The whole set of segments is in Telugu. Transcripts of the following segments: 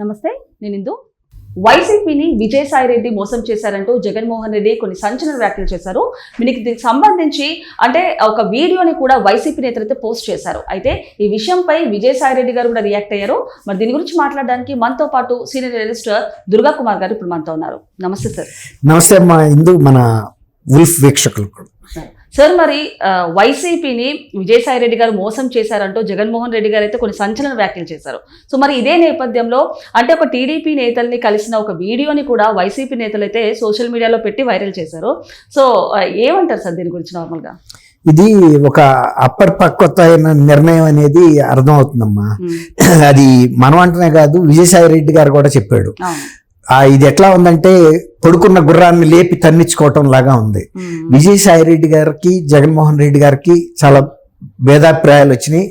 నమస్తే నేను ఇందు. వైసీపీని విజయసాయి రెడ్డి మోసం చేశారంటూ జగన్మోహన్ రెడ్డి కొన్ని సంచలన వ్యాఖ్యలు చేశారు. దీనికి దీనికి సంబంధించి అంటే ఒక వీడియోని కూడా వైసీపీ నేతలు అయితే పోస్ట్ చేశారు. అయితే ఈ విషయంపై విజయసాయి రెడ్డి గారు కూడా రియాక్ట్ అయ్యారు. మరి దీని గురించి మాట్లాడడానికి మనతో పాటు సీనియర్ జర్నలిస్ట్ దుర్గా కుమార్ గారు ఇప్పుడు మనతో ఉన్నారు. నమస్తే సార్. నమస్తే అమ్మా ఇందు మన ఉల్ఫ్ వీక్షకులు సార్ మరి వైసీపీని విజయసాయి రెడ్డి గారు మోసం చేశారంటూ జగన్మోహన్ రెడ్డి గారు అయితే కొన్ని సంచలన వ్యాఖ్యలు చేశారు. సో మరి ఇదే నేపథ్యంలో అంటే ఒక టీడీపీ నేతల్ని కలిసిన ఒక వీడియోని కూడా వైసీపీ నేతలు అయితే సోషల్ మీడియాలో పెట్టి వైరల్ చేశారు. సో ఏమంటారు సార్ దీని గురించి నార్మల్గా? ఇది ఒక అప్పటిపక్కొత్త అయిన నిర్ణయం అనేది అర్థమవుతుందమ్మా. అది మనం అంటనే కాదు విజయసాయి రెడ్డి గారు కూడా చెప్పాడు. ఇది ఎట్లా ఉందంటే పడుకున్న గుర్రాన్ని లేపి తన్నించుకోవటం లాగా ఉంది. విజయసాయి రెడ్డి గారికి జగన్మోహన్ రెడ్డి గారికి చాలా భేదాభిప్రాయాలు వచ్చినాయి.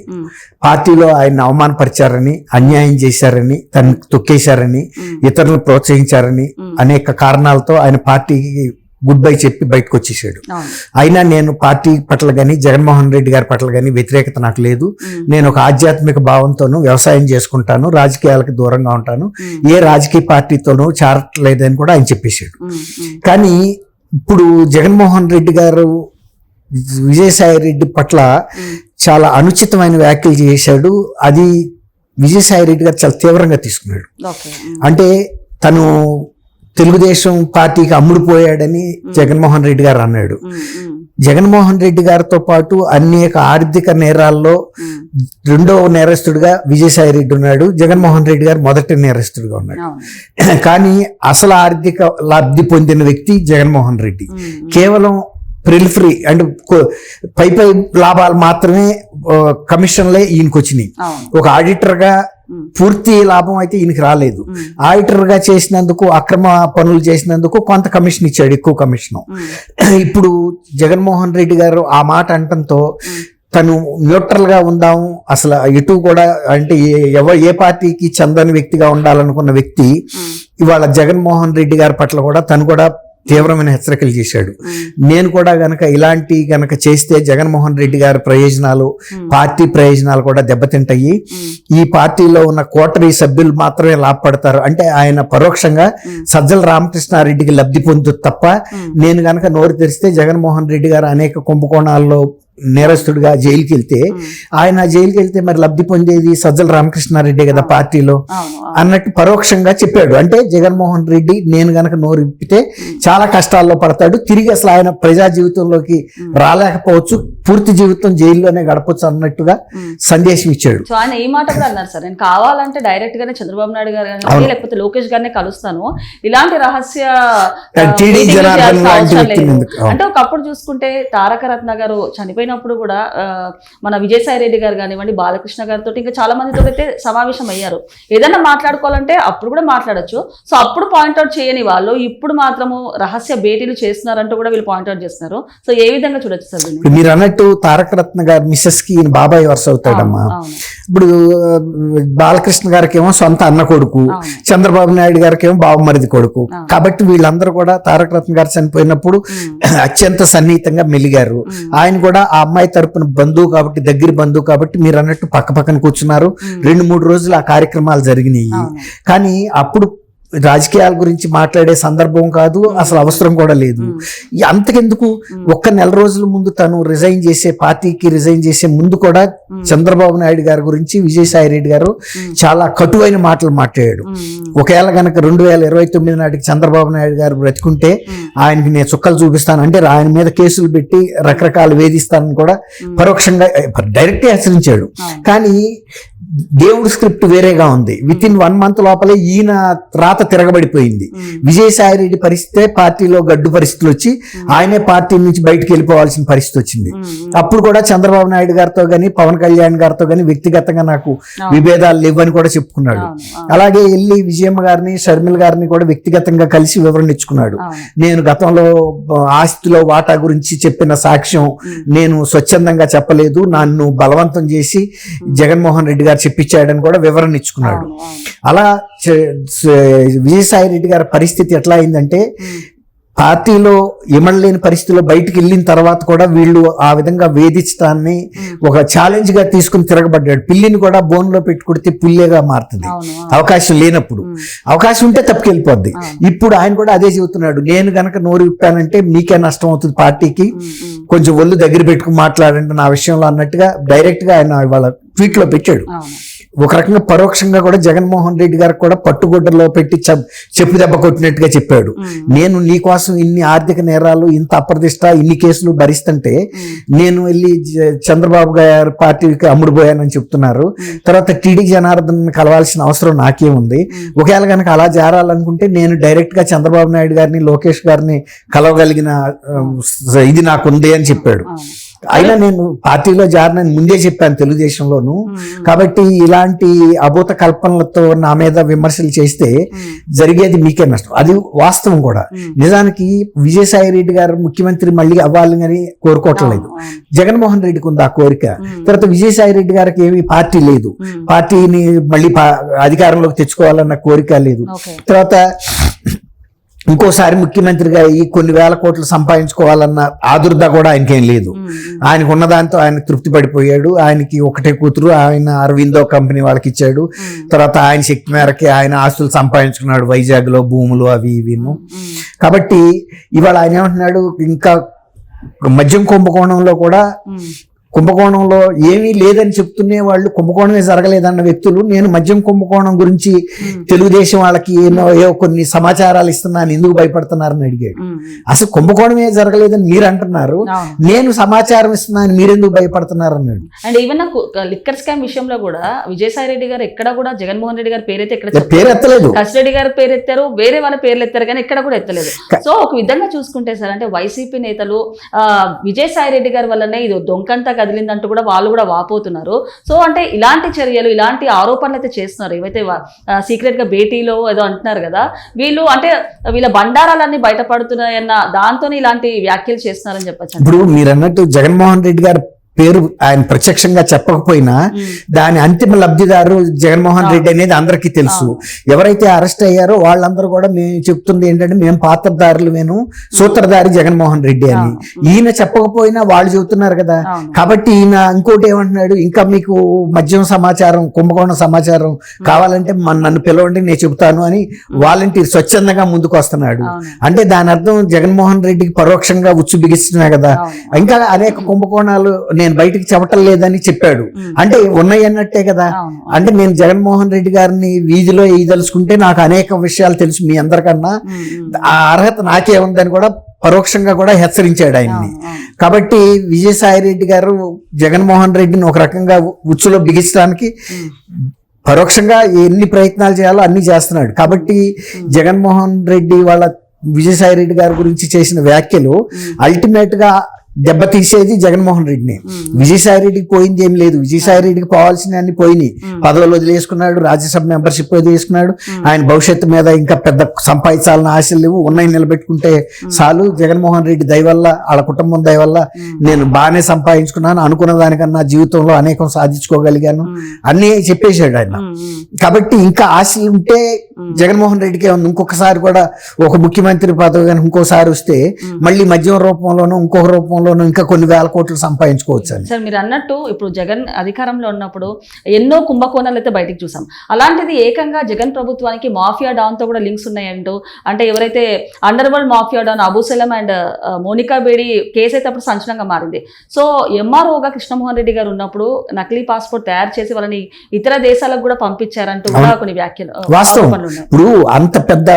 పార్టీలో ఆయన అవమానపరిచారని అన్యాయం చేశారని తను తొక్కేశారని ఇతరులను ప్రోత్సహించారని అనేక కారణాలతో ఆయన పార్టీకి గుడ్ బై చెప్పి బయటకు వచ్చేసాడు అయినా నేను పార్టీ పట్ల కానీ జగన్మోహన్ రెడ్డి గారి పట్ల కానీ వ్యతిరేకత నాకు లేదు. నేను ఒక ఆధ్యాత్మిక భావంతోనూ వ్యవసాయం చేసుకుంటాను రాజకీయాలకు దూరంగా ఉంటాను. ఏ రాజకీయ పార్టీతోనూ చేరట్లేదని కూడా ఆయన చెప్పేశాడు. కానీ ఇప్పుడు జగన్మోహన్ రెడ్డి గారు విజయసాయి రెడ్డి పట్ల చాలా అనుచితమైన వ్యాఖ్యలు చేశాడు. అది విజయసాయి రెడ్డి గారు చాలా తీవ్రంగా తీసుకున్నాడు. అంటే తను తెలుగుదేశం పార్టీకి అమ్ముడుపోయాడని జగన్మోహన్ రెడ్డి గారు అన్నాడు. జగన్మోహన్ రెడ్డి గారితో పాటు అనేక ఆర్థిక నేరాల్లో రెండవ నేరస్తుడిగా విజయసాయి రెడ్డి ఉన్నాడు. జగన్మోహన్ రెడ్డి గారు మొదటి నేరస్తుడిగా ఉన్నాడు. కానీ అసలు ఆర్థిక లబ్ధి పొందిన వ్యక్తి జగన్మోహన్ రెడ్డి. కేవలం ప్రిలిఫరీ అంటే పై పై లాభాలు మాత్రమే కమిషన్లే ఈయనకి వచ్చినాయి అవును. ఒక ఆడిటర్గా ఉమ్, పూర్తి లాభం అయితే ఈయనకి రాలేదు. ఉమ్, ఆడిటర్గా చేసినందుకు అక్రమ పనులు చేసినందుకు కొంత కమిషన్ ఇచ్చాడు ఎక్కువ కమిషన్. ఇప్పుడు జగన్మోహన్ రెడ్డి గారు ఆ మాట అంటంతో తను న్యూట్రల్గా ఉందాము అసలు ఎటు కూడా అంటే ఎవ ఏ పార్టీకి చందని వ్యక్తిగా ఉండాలనుకున్న వ్యక్తి ఇవాళ జగన్మోహన్ రెడ్డి గారి పట్ల కూడా తను కూడా తీవ్రమైన హెచ్చరికలు చేశాడు. నేను కూడా గనక ఇలాంటి గనక చేస్తే జగన్మోహన్ రెడ్డి గారి ప్రయోజనాలు పార్టీ ప్రయోజనాలు కూడా దెబ్బతింటాయి. ఈ పార్టీలో ఉన్న కోటరీ సభ్యులు మాత్రమే లాభపడతారు. అంటే ఆయన పరోక్షంగా సజ్జల రామకృష్ణారెడ్డికి లబ్ధి పొందు తప్ప నేను గనక నోరు తెరిస్తే జగన్మోహన్ రెడ్డి గారు అనేక కుంభకోణాల్లో నేరస్తుడిగా జైలుకి వెళ్తే ఆయన జైలుకి వెళ్తే మరి లబ్ధి పొందేది సజ్జల రామకృష్ణారెడ్డి కదా పార్టీలో అన్నట్టు పరోక్షంగా చెప్పాడు. అంటే జగన్మోహన్ రెడ్డి నేను గనక నోరు ఇప్పితే చాలా కష్టాల్లో పడతాడు. తిరిగి అసలు ఆయన ప్రజా జీవితంలోకి రాలేకపోవచ్చు. పూర్తి జీవితం జైల్లోనే గడపచ్చు అన్నట్టుగా. సందేశం ఇచ్చాడు. సో ఆయన ఈ మాట కూడా అన్నారు సార్. నేను కావాలంటే డైరెక్ట్ గానే చంద్రబాబు నాయుడు గారు కానీ. లేకపోతే లోకేష్ గారినే కలుస్తాను. ఇలాంటి రహస్య. అంటే ఒకప్పుడు చూసుకుంటే తారక రత్న గారు చనిపోయినప్పుడు కూడా మన విజయసాయి రెడ్డి గారు కానివ్వండి బాలకృష్ణ గారితో ఇంకా చాలా మందితో అయితే సమావేశం అయ్యారు. ఏదైనా మాట్లాడుకోవాలంటే అప్పుడు కూడా మాట్లాడొచ్చు. సో అప్పుడు పాయింట్అవుట్ చేయని వాళ్ళు ఇప్పుడు మాత్రము రహస్య భేటీలు చేస్తున్నారంటూ కూడా వీళ్ళు పాయింట్అవుట్ చేస్తున్నారు. సో ఏ విధంగా చూడొచ్చు సార్ మీరు అన్నట్టు తారక రత్న గారి మిస్సెస్కి బాబాయ్ వరుస అవుతాడమ్మా. ఇప్పుడు బాలకృష్ణ గారికి ఏమో సొంత అన్న కొడుకు చంద్రబాబు నాయుడు గారికి ఏమో బావమరిది కొడుకు. కాబట్టి వీళ్ళందరూ కూడా తారక రత్న గారు చనిపోయినప్పుడు అత్యంత సన్నిహితంగా మెలిగారు. ఆయన కూడా ఆ అమ్మాయి తరపున బంధువు కాబట్టి దగ్గర బంధువు కాబట్టి మీరు అన్నట్టు పక్క పక్కన కూర్చున్నారు. రెండు మూడు రోజులు ఆ కార్యక్రమాలు జరిగినాయి. కానీ అప్పుడు రాజకీయాల గురించి మాట్లాడే సందర్భం కాదు అసలు అవసరం కూడా లేదు. అంతకెందుకు? ఒక్క నెల రోజుల ముందు తను రిజైన్ చేసే పార్టీకి రిజైన్ చేసే ముందు కూడా చంద్రబాబు నాయుడు గారి గురించి విజయసాయి రెడ్డి గారు చాలా కటువైన మాటలు మాట్లాడాడు. ఒకవేళ గనక రెండు వేల ఇరవై తొమ్మిది నాటికి చంద్రబాబు నాయుడు గారు బ్రతుకుంటే ఆయనకి నేను చుక్కలు చూపిస్తాను. అంటే ఆయన మీద కేసులు పెట్టి రకరకాల వేధిస్తానని కూడా పరోక్షంగా డైరెక్ట్ హెచ్చరించాడు. కానీ దేవుడి స్క్రిప్ట్ వేరేగా ఉంది. విత్ ఇన్ వన్ మంత్ లోపలే ఈయన రాత తిరగబడిపోయింది. విజయసాయి రెడ్డి పరిస్థితే పార్టీలో గడ్డు పరిస్థితులు వచ్చి ఆయనే పార్టీ నుంచి బయటకు వెళ్ళిపోవాల్సిన పరిస్థితి వచ్చింది అప్పుడు కూడా చంద్రబాబు నాయుడు గారితో గాని పవన్ కళ్యాణ్ గారితో గాని వ్యక్తిగతంగా నాకు. విభేదాలు లేవని కూడా చెప్పుకున్నాడు. అలాగే వెళ్ళి విజయమ్మ గారిని షర్మిల గారిని కూడా వ్యక్తిగతంగా కలిసి వివరణ ఇచ్చుకున్నాడు. నేను గతంలో ఆస్తిలో వాటా గురించి చెప్పిన సాక్ష్యం నేను స్వచ్ఛందంగా చెప్పలేదు. నన్ను బలవంతం చేసి జగన్మోహన్ రెడ్డి గారు చెప్పించాడని కూడా వివరణ ఇచ్చుకున్నాడు. అలా విజయసాయి రెడ్డి గారి పరిస్థితి ఎట్లా అయిందంటే పార్టీలో ఇమడలేని పరిస్థితిలో బయటికి వెళ్ళిన తర్వాత కూడా వీళ్ళు ఆ విధంగా వేధించడాన్ని ఒక ఛాలెంజ్గా తీసుకుని తిరగబడ్డాడు. పిల్లిని కూడా బోన్లో పెట్టి కొడితే పుల్లేగా మారుతుంది. అవకాశం లేనప్పుడు. అవకాశం ఉంటే తప్పుకెళ్ళిపోద్ది. ఇప్పుడు ఆయన కూడా అదే చెబుతున్నాడు. నేను గనక నోరు విప్పానంటే మీకే నష్టం అవుతుంది పార్టీకి. కొంచెం ఒళ్ళు దగ్గర పెట్టుకుని మాట్లాడండి నా విషయంలో అన్నట్టుగా డైరెక్ట్గా ఆయన వాళ్ళ ట్వీట్లో పెట్టాడు. ఒక రకంగా పరోక్షంగా కూడా జగన్మోహన్ రెడ్డి గారికి కూడా పట్టుగుడ్డలో పెట్టి చెప్- చెప్పు దెబ్బ కొట్టినట్టుగా చెప్పాడు. నేను నీ కోసం ఇన్ని ఆర్థిక నేరాలు ఇంత అప్రదిష్ట ఇన్ని కేసులు భరిస్తుంటే నేను వెళ్ళి చంద్రబాబు గారి పార్టీకి అమ్ముడుపోయానని చెప్తున్నారు. తర్వాత టీడీ జనార్దన్ కలవాల్సిన అవసరం నాకే ఉంది. ఒకవేళ కనుక అలా చేరాలనుకుంటే నేను డైరెక్ట్గా చంద్రబాబు నాయుడు గారిని లోకేష్ గారిని కలవగలిగిన ఇది నాకుంది అని చెప్పాడు. అయినా నేను పార్టీలో జారినని ముందే చెప్పాను తెలుగుదేశంలోను. కాబట్టి ఇలాంటి అభూత కల్పనలతో నా మీద విమర్శలు చేస్తే జరిగేది మీకే నష్టం. అది వాస్తవం కూడా. నిజానికి విజయసాయి రెడ్డి గారు ముఖ్యమంత్రి మళ్ళీ అవ్వాలని కోరుకోవట్లేదు. జగన్మోహన్ రెడ్డికి ఉంది ఆ కోరిక. తర్వాత విజయసాయి రెడ్డి గారికి ఏమి పార్టీ లేదు. పార్టీని మళ్ళీ అధికారంలోకి తెచ్చుకోవాలన్న కోరిక లేదు. తర్వాత ఇంకోసారి ముఖ్యమంత్రిగా ఈ కొన్ని వేల కోట్లు సంపాదించుకోవాలన్న ఆదుర్ద కూడా ఆయనకేం లేదు. ఆయనకు ఉన్న దాంతో ఆయన తృప్తి పడిపోయాడు. ఆయనకి ఒకటే కూతురు ఆయన అరవిందో కంపెనీ వాళ్ళకి ఇచ్చాడు. తర్వాత ఆయన శక్తి మేరకి ఆయన ఆస్తులు సంపాదించుకున్నాడు వైజాగ్లో భూములు అవి ఇవిను కాబట్టి ఇవాళ ఆయన ఏమంటున్నాడు ఇంకా మద్యం కుంభకోణంలో కూడా కుంభకోణంలో ఏమీ లేదని చెప్తున్నే వాళ్ళు కుంభకోణమే జరగలేదన్న వ్యక్తులు. నేను మద్యం కుంభకోణం గురించి తెలుగుదేశం వాళ్ళకి ఏనో ఏవో కొన్ని సమాచారాలు ఇస్తున్నాను ఎందుకు భయపడుతున్నారని అడిగాడు. అసలు కుంభకోణమే జరగలేదని మీరు అంటున్నారు. నేను సమాచారం ఇస్తున్నాను మీరెందుకు భయపడుతున్నారు అన్నాడు అండ్ ఈవెన్ నాకు లిక్కర్ స్కామ్ విషయంలో కూడా విజయసాయి రెడ్డి గారు ఎక్కడ కూడా జగన్మోహన్ రెడ్డి గారి పేరైతే ఎక్కడ. పేరు ఎత్తలేదు. కసిరెడ్డి గారి పేరు ఎత్తారు వేరే వాళ్ళ పేర్లు ఎత్తారు కానీ ఎక్కడ కూడా ఎత్తలేదు. సో ఒక విధంగా చూసుకుంటే సార్ అంటే వైసీపీ నేతలు విజయసాయి రెడ్డి గారి వల్లనే ఇది దొంకంతా కదిలిందంటూ కూడా వాళ్ళు కూడా వాపోతున్నారు. సో అంటే ఇలాంటి చర్యలు ఇలాంటి ఆరోపణలు అయితే చేస్తున్నారు. ఏవైతే సీక్రెట్గా భేటీలో ఏదో అంటున్నారు కదా వీళ్ళు అంటే వీళ్ళ బండారాలన్నీ బయటపడుతున్నాయన్న దాంతోనే ఇలాంటి వ్యాఖ్యలు చేస్తున్నారని చెప్పచ్చు ఇప్పుడు మీరు అన్నట్టు జగన్మోహన్ రెడ్డి గారు పేరు ఆయన ప్రత్యక్షంగా చెప్పకపోయినా దాని అంతిమ లబ్ధిదారు జగన్మోహన్ రెడ్డి అనేది అందరికీ తెలుసు. ఎవరైతే అరెస్ట్ అయ్యారో వాళ్ళందరూ కూడా మేము చెప్తుంది ఏంటంటే మేము పాత్రదారులు మేము సూత్రధారి జగన్మోహన్ రెడ్డి అని. ఈయన చెప్పకపోయినా వాళ్ళు చెబుతున్నారు కదా. కాబట్టి ఈయన ఇంకోటి ఏమంటున్నాడు? ఇంకా మీకు మద్యం సమాచారం కుంభకోణం సమాచారం కావాలంటే మన నన్ను పిలవండి నేను చెబుతాను అని వాలంటీర్ స్వచ్ఛందంగా ముందుకు వస్తున్నాడు. అంటే దాని అర్థం జగన్మోహన్ రెడ్డికి పరోక్షంగా ఉచ్చు బిగిస్తున్నా కదా. ఇంకా అనేక కుంభకోణాలు నేను బయటికి చెప్పటం లేదని చెప్పాడు. అంటే ఉన్నాయి అన్నట్టే కదా అంటే నేను జగన్మోహన్ రెడ్డి గారిని వీధిలో ఈదలుచుకుంటే నాకు అనేక విషయాలు తెలుసు మీ అందరికన్నా. ఆ అర్హత నాకే ఉందని కూడా పరోక్షంగా కూడా హెచ్చరించాడు ఆయన్ని. కాబట్టి విజయసాయి రెడ్డి గారు జగన్మోహన్ రెడ్డిని ఒక రకంగా ఉచ్చులో బిగించడానికి. పరోక్షంగా ఎన్ని ప్రయత్నాలు చేయాలో అన్ని చేస్తున్నాడు కాబట్టి జగన్మోహన్ రెడ్డి వాళ్ళ విజయసాయి రెడ్డి గారి గురించి చేసిన వ్యాఖ్యలు. అల్టిమేట్గా దెబ్బతీసేది జగన్మోహన్ రెడ్డిని. విజయసాయి రెడ్డికి పోయింది ఏం లేదు విజయసాయి రెడ్డికి పోవాల్సిన అన్ని పోయినాయి. పదవులు వదిలేసుకున్నాడు రాజ్యసభ మెంబర్షిప్ వదిలేసుకున్నాడు. ఆయన భవిష్యత్తు మీద ఇంకా పెద్ద సంపాదించాలని ఆశలు లేవు ఉన్నాయి నిలబెట్టుకుంటే చాలు జగన్మోహన్ రెడ్డి దయ వల్ల వాళ్ళ కుటుంబం దయ వల్ల ఉమ్. నేను బాగానే సంపాదించుకున్నాను అనుకున్న దానికన్నా జీవితంలో అనేకం సాధించుకోగలిగాను. అన్ని చెప్పేశాడు ఆయన. కాబట్టి ఇంకా ఆశలు ఉంటే. జగన్మోహన్ రెడ్డికే ఉంది ఇంకొకసారి కూడా ఒక ముఖ్యమంత్రి పదవి కానీ ఇంకోసారి వస్తే. మళ్ళీ మద్యం రూపంలోనూ ఇంకొక రూపంలోనూ ఇంకా కొన్ని వేల కోట్లు సంపాదించుకోవచ్చు అని సార్ మీరు అన్నట్టు ఇప్పుడు జగన్ అధికారంలో ఉన్నప్పుడు ఎన్నో కుంభకోణాలు అయితే బయటికి చూసాం. అలాంటిది ఏకంగా జగన్ ప్రభుత్వానికి మాఫియా డాన్తో కూడా లింక్స్ ఉన్నాయంటూ అంటే ఎవరైతే underworld mafia don Abu Salem and Monica Bedi case అయితే అప్పుడు సంచలనంగా మారింది. సో ఎంఆర్ఓగా కృష్ణమోహన్ రెడ్డి గారు ఉన్నప్పుడు నకిలీ పాస్పోర్ట్ తయారు చేసి వాళ్ళని ఇతర దేశాలకు కూడా పంపించారంటూ కూడా కొన్ని వ్యాఖ్యలు వాస్తవం. ఇప్పుడు అంత పెద్ద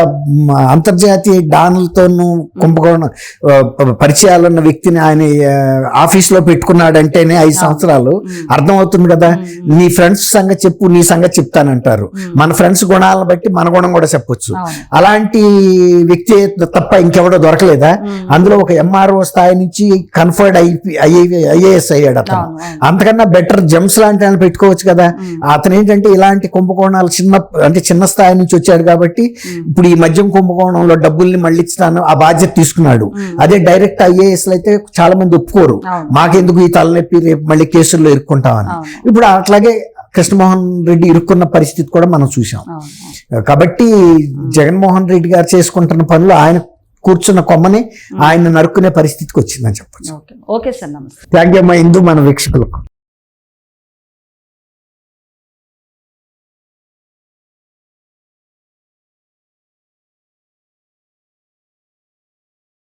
అంతర్జాతీయ డాన్లతోనూ కుంభకోణం పరిచయాలున్న వ్యక్తిని ఆయన ఆ, ఆఫీస్లో పెట్టుకున్నాడంటేనే ఐదు సంవత్సరాలు ఉమ్. అర్థం అవుతుంది కదా. నీ ఫ్రెండ్స్ సంగతి చెప్పు నీ సంగతి చెప్తానంటారు. మన ఫ్రెండ్స్ గుణాలను బట్టి మన గుణం కూడా చెప్పొచ్చు అలాంటి వ్యక్తి తప్ప ఇంకెవడో దొరకలేదా. అందులో ఒక ఎంఆర్ఓ స్థాయి నుంచి కన్ఫర్డ్ ఐఏఎస్ అయ్యాడు అతను అంతకన్నా బెటర్ జమ్స్ లాంటి వాళ్ళని పెట్టుకోవచ్చు కదా. అతను ఏంటంటే ఇలాంటి కుంభకోణాలు చిన్న అంటే చిన్న స్థాయి నుంచి వచ్చాడు కాబట్టి. ఇప్పుడు ఈ మద్యం కుంభకోణంలో డబ్బుల్ని మళ్ళిస్తాను ఆ బాధ్యత తీసుకున్నాడు. అదే డైరెక్ట్ ఐఏఎస్ అయితే చాలా మంది ఒప్పుకోరు మాకెందుకు ఈ తలనొప్పి రేపు మళ్ళీ కేసుల్లో ఇరుక్కుంటామని. ఇప్పుడు అట్లాగే కృష్ణమోహన్ రెడ్డి ఇరుక్కున్న పరిస్థితి కూడా మనం చూసాం కాబట్టి జగన్మోహన్ రెడ్డి గారు చేసుకుంటున్న పనులు ఆయన కూర్చున్న కొమ్మని ఆయన నరుక్కునే పరిస్థితికి వచ్చిందని చెప్పొచ్చు. ఓకే. ఓకే సార్ నమస్తే. థ్యాంక్ యూ అమ్మా. ఇందు మన వీక్షకులకు.